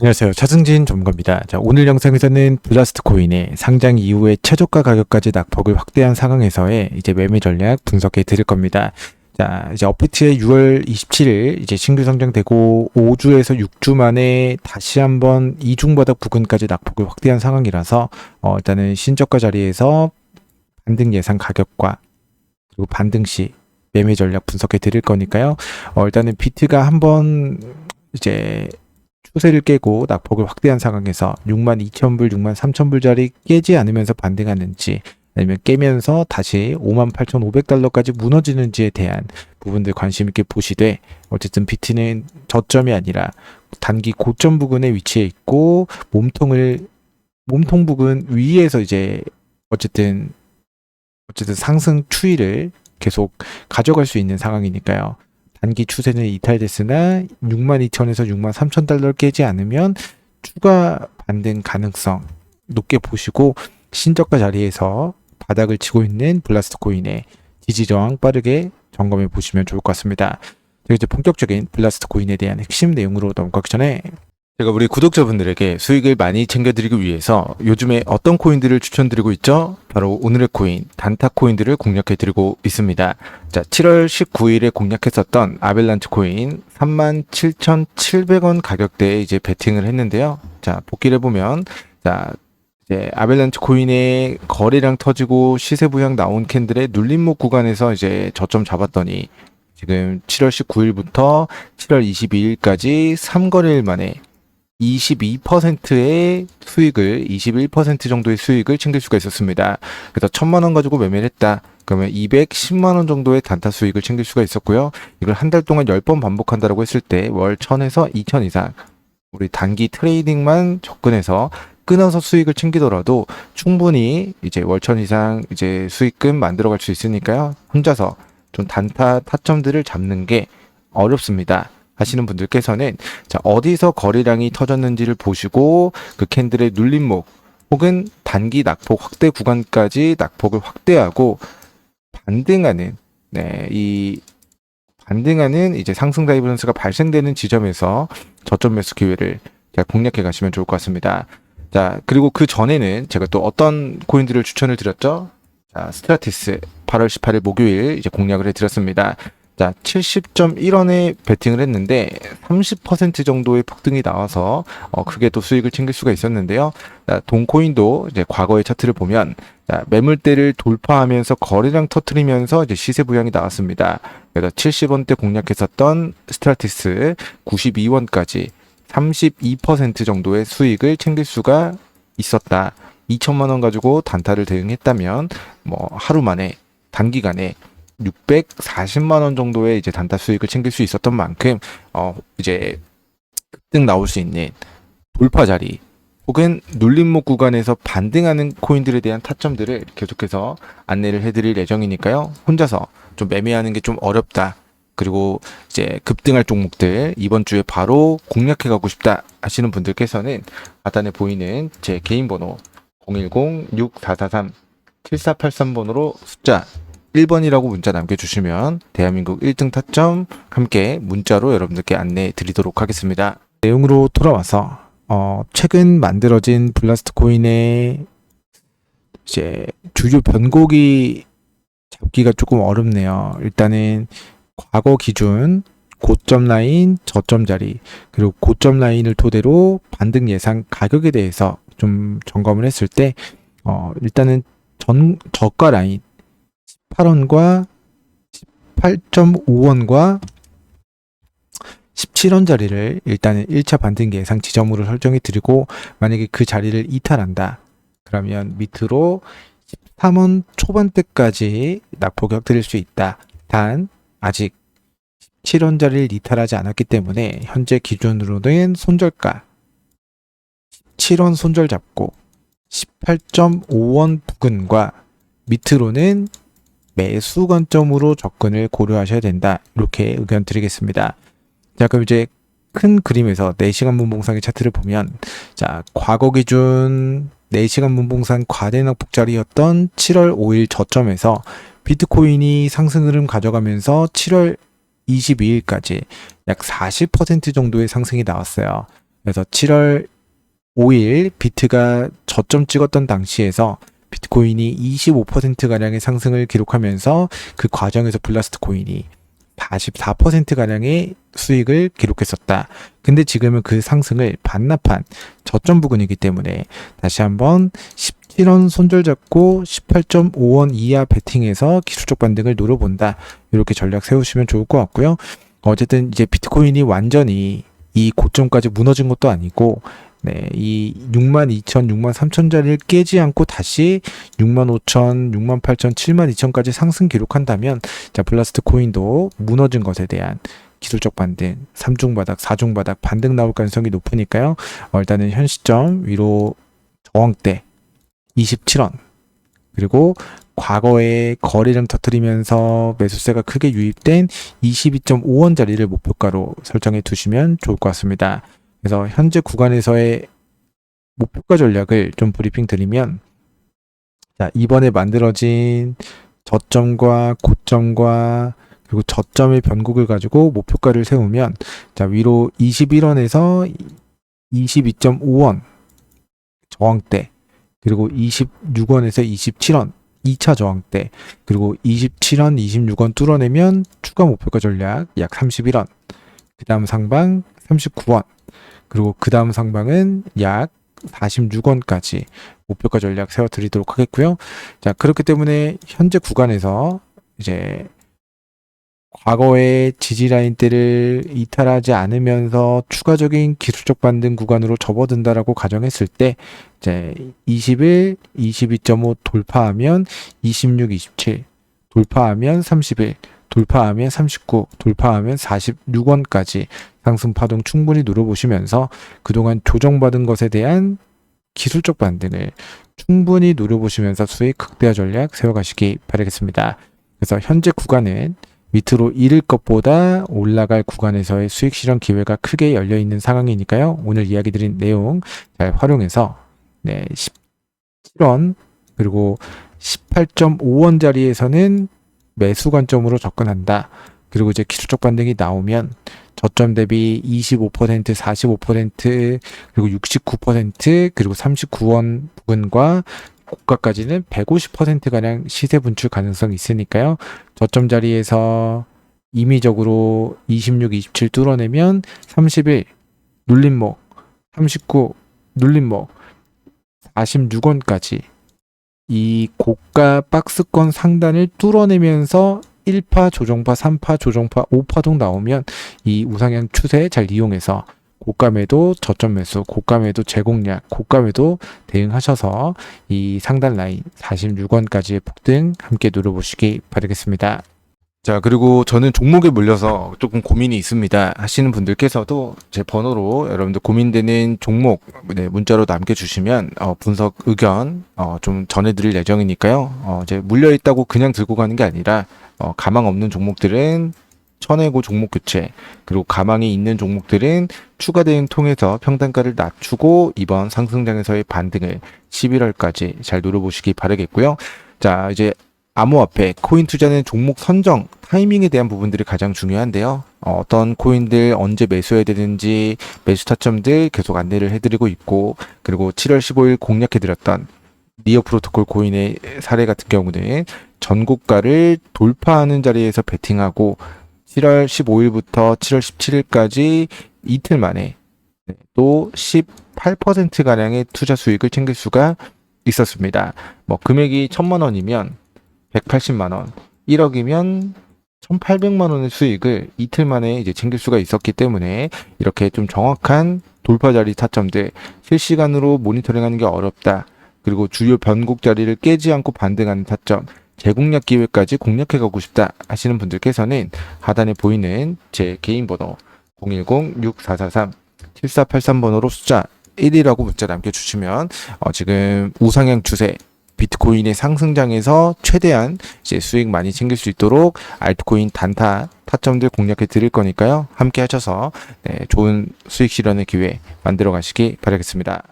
안녕하세요. 차승진 전문가입니다. 자, 오늘 영상에서는 블라스트 코인의 상장 이후에 최저가 가격까지 낙폭을 확대한 상황에서의 이제 매매 전략 분석해 드릴 겁니다. 자, 이제 업비트의 6월 27일 이제 신규 상장되고 5주에서 6주 만에 다시 한번 이중 바닥 부근까지 낙폭을 확대한 상황이라서 어, 일단은 신저가 자리에서 반등 예상 가격과 그리고 반등 시 매매 전략 분석해 드릴 거니까요. 어, 일단은 비트가 한번 이제 추세를 깨고 낙폭을 확대한 상황에서 62,000불, 63,000불짜리 깨지 않으면서 반등하는지 아니면 깨면서 다시 58,500달러까지 무너지는지에 대한 부분들 관심 있게 보시되 어쨌든 비트는 저점이 아니라 단기 고점 부근에 위치해 있고 몸통을 몸통 부근 위에서 이제 어쨌든 어쨌든 상승 추이를 계속 가져갈 수 있는 상황이니까요. 단기 추세는 이탈됐으나 62,000에서 63,000달러를 깨지 않으면 추가 반등 가능성 높게 보시고 신저가 자리에서 바닥을 치고 있는 블라스트 코인의 지지 저항 빠르게 점검해 보시면 좋을 것 같습니다. 자, 이제 본격적인 블라스트 코인에 대한 핵심 내용으로 넘어가기 전에 제가 우리 구독자분들에게 수익을 많이 챙겨드리기 위해서 요즘에 어떤 코인들을 추천드리고 있죠? 바로 오늘의 코인, 단타 코인들을 공략해드리고 있습니다. 자, 7월 19일에 공략했었던 아벨란트 코인 37,700원 가격대에 이제 베팅을 했는데요. 자, 복기를 해보면, 자, 이제 아벨란트 코인의 거래량 터지고 시세 부양 나온 캔들의 눌림목 구간에서 이제 저점 잡았더니 지금 7월 19일부터 7월 22일까지 3거래일 만에 22%의 수익을 21% 정도의 수익을 챙길 수가 있었습니다. 그래서 1000만 원 가지고 매매를 했다. 그러면 210만 원 정도의 단타 수익을 챙길 수가 있었고요. 이걸 한 달 동안 10번 반복한다라고 했을 때 월 1000에서 2000 이상 우리 단기 트레이딩만 접근해서 끊어서 수익을 챙기더라도 충분히 이제 월천 이상 이제 수익금 만들어 갈 수 있으니까요. 혼자서 좀 단타 타점들을 잡는 게 어렵습니다. 하시는 분들께서는 자, 어디서 거래량이 터졌는지를 보시고 그 캔들의 눌림목 혹은 단기 낙폭 확대 구간까지 낙폭을 확대하고 반등하는 네, 이 반등하는 이제 상승 다이버런스가 발생되는 지점에서 저점 매수 기회를 공략해 가시면 좋을 것 같습니다. 자, 그리고 그 전에는 제가 또 어떤 코인들을 추천을 드렸죠? 자, 스트라티스 8월 18일 목요일 이제 공략을 해 드렸습니다. 자, 70.1원에 베팅을 했는데 30% 정도의 폭등이 나와서 어, 크게 또 수익을 챙길 수가 있었는데요. 자, 동코인도 이제 과거의 차트를 보면 자, 매물대를 돌파하면서 거래량 터트리면서 이제 시세 부양이 나왔습니다. 그래서 70원대 공략했었던 스트라티스 92원까지 32% 정도의 수익을 챙길 수가 있었다. 2천만 원 가지고 단타를 대응했다면 뭐 하루 만에 단기간에 640만 원 정도의 이제 단타 수익을 챙길 수 있었던 만큼 어 이제 급등 나올 수 있는 돌파 자리 혹은 눌림목 구간에서 반등하는 코인들에 대한 타점들을 계속해서 안내를 해드릴 예정이니까요. 혼자서 좀 매매하는 게 좀 어렵다. 그리고 이제 급등할 종목들 이번 주에 바로 공략해 가고 싶다 하시는 분들께서는 하단에 보이는 제 개인 번호 010-6443-7483번으로 숫자 1번이라고 문자 남겨주시면 대한민국 1등 타점 함께 문자로 여러분들께 안내해 드리도록 하겠습니다. 내용으로 돌아와서 어, 최근 만들어진 블라스트 코인의 이제 주요 변곡이 잡기가 조금 어렵네요. 일단은 과거 기준 고점 라인, 저점 자리, 그리고 고점 라인을 토대로 반등 예상 가격에 대해서 좀 점검을 했을 때, 어, 일단은 전, 저가 라인 18원과 18.5원과 17원 자리를 일단은 1차 반등 예상 지점으로 설정해 드리고, 만약에 그 자리를 이탈한다. 그러면 밑으로 13원 초반대까지 낙폭 격 드릴 수 있다. 단, 아직 17원짜리를 이탈하지 않았기 때문에 현재 기준으로는 손절가 17원 손절 잡고 18.5원 부근과 밑으로는 매수 관점으로 접근을 고려하셔야 된다. 이렇게 의견 드리겠습니다. 자, 그럼 이제 큰 그림에서 4시간 분봉상의 차트를 보면 자, 과거 기준 4시간 분봉상 과대낙폭 자리였던 7월 5일 저점에서 비트코인이 상승 흐름 가져가면서 7월 22일까지 약 40% 정도의 상승이 나왔어요. 그래서 7월 5일 비트가 저점 찍었던 당시에서 비트코인이 25%가량의 상승을 기록하면서 그 과정에서 블라스트 코인이 44%가량의 수익을 기록했었다. 근데 지금은 그 상승을 반납한 저점 부근이기 때문에 다시 한번 17원 손절 잡고 18.5원 이하 베팅해서 기술적 반등을 노려본다. 이렇게 전략 세우시면 좋을 것 같고요. 어쨌든 이제 비트코인이 완전히 이 고점까지 무너진 것도 아니고 네, 이 62,000, 63,000자리를 깨지 않고 다시 65,000, 68,000, 72,000까지 상승 기록한다면 자, 블라스트 코인도 무너진 것에 대한 기술적 반등, 3중 바닥, 4중 바닥 반등 나올 가능성이 높으니까요. 어, 일단은 현 시점 위로 저항대 27원 그리고 과거에 거래량 터트리면서 매수세가 크게 유입된 22.5원 자리를 목표가로 설정해 두시면 좋을 것 같습니다. 그래서 현재 구간에서의 목표가 전략을 좀 브리핑 드리면 자, 이번에 만들어진 저점과 고점과 그리고 저점의 변곡을 가지고 목표가를 세우면 자, 위로 21원에서 22.5원 저항대 그리고 26원에서 27원 2차 저항 대 그리고 27원, 26원 뚫어내면 추가 목표가 전략 약 31원 그 다음 상방 39원 그리고 그 다음 상방은 약 46원까지 목표가 전략 세워드리도록 하겠고요. 자 그렇기 때문에 현재 구간에서 이제 과거의 지지 라인대를 이탈하지 않으면서 추가적인 기술적 반등 구간으로 접어든다라고 가정했을 때 이제 21, 22.5 돌파하면 26, 27 돌파하면 31 돌파하면 39 돌파하면 46원까지 상승 파동 충분히 누려보시면서 그동안 조정받은 것에 대한 기술적 반등을 충분히 누려보시면서 수익 극대화 전략 세워가시기 바라겠습니다. 그래서 현재 구간은 밑으로 잃을 것보다 올라갈 구간에서의 수익 실현 기회가 크게 열려 있는 상황이니까요. 오늘 이야기 드린 내용 잘 활용해서 네, 17원 그리고 18.5원 자리에서는 매수 관점으로 접근한다. 그리고 이제 기술적 반등이 나오면 저점 대비 25%, 45% 그리고 69% 그리고 39원 부근과 고가까지는 150%가량 시세 분출 가능성이 있으니까요. 저점 자리에서 임의적으로 26, 27 뚫어내면 31 눌림목, 39 눌림목, 46원까지 이 고가 박스권 상단을 뚫어내면서 1파 조정파, 3파 조정파, 5파동 나오면 이 우상향 추세 잘 이용해서 고가 매도, 저점 매수, 고가 매도 제공량, 고가 매도 대응하셔서 이 상단 라인 46원까지의 폭등 함께 누려보시기 바라겠습니다. 자, 그리고 저는 종목에 물려서 조금 고민이 있습니다. 하시는 분들께서도 제 번호로 여러분들 고민되는 종목 네, 문자로 남겨주시면 어, 분석 의견 어, 좀 전해드릴 예정이니까요. 어, 이제 물려있다고 그냥 들고 가는 게 아니라 어, 가망 없는 종목들은 쳐내고 종목 교체 그리고 가망이 있는 종목들은 추가 대응 통해서 평단가를 낮추고 이번 상승장에서의 반등을 11월까지 잘 노려보시기 바라겠고요. 자 이제 암호화폐 코인 투자는 종목 선정 타이밍에 대한 부분들이 가장 중요한데요. 어, 어떤 코인들 언제 매수해야 되는지 매수 타점들 계속 안내를 해드리고 있고 그리고 7월 15일 공략해드렸던 니어 프로토콜 코인의 사례 같은 경우는 전고가를 돌파하는 자리에서 베팅하고 7월 15일부터 7월 17일까지 이틀 만에 네, 또 18%가량의 투자 수익을 챙길 수가 있었습니다. 뭐 금액이 1000만 원이면 180만 원, 1억이면 1,800만 원의 수익을 이틀 만에 이제 챙길 수가 있었기 때문에 이렇게 좀 정확한 돌파 자리 타점들 실시간으로 모니터링하는 게 어렵다. 그리고 주요 변곡 자리를 깨지 않고 반등하는 타점 재공략 기회까지 공략해 가고 싶다 하시는 분들께서는 하단에 보이는 제 개인 번호 010-6443-7483번호로 숫자 1이라고 문자 남겨주시면 어, 지금 우상향 추세 비트코인의 상승장에서 최대한 이제 수익 많이 챙길 수 있도록 알트코인 단타 타점들 공략해 드릴 거니까요. 함께 하셔서 네, 좋은 수익 실현의 기회 만들어 가시기 바라겠습니다.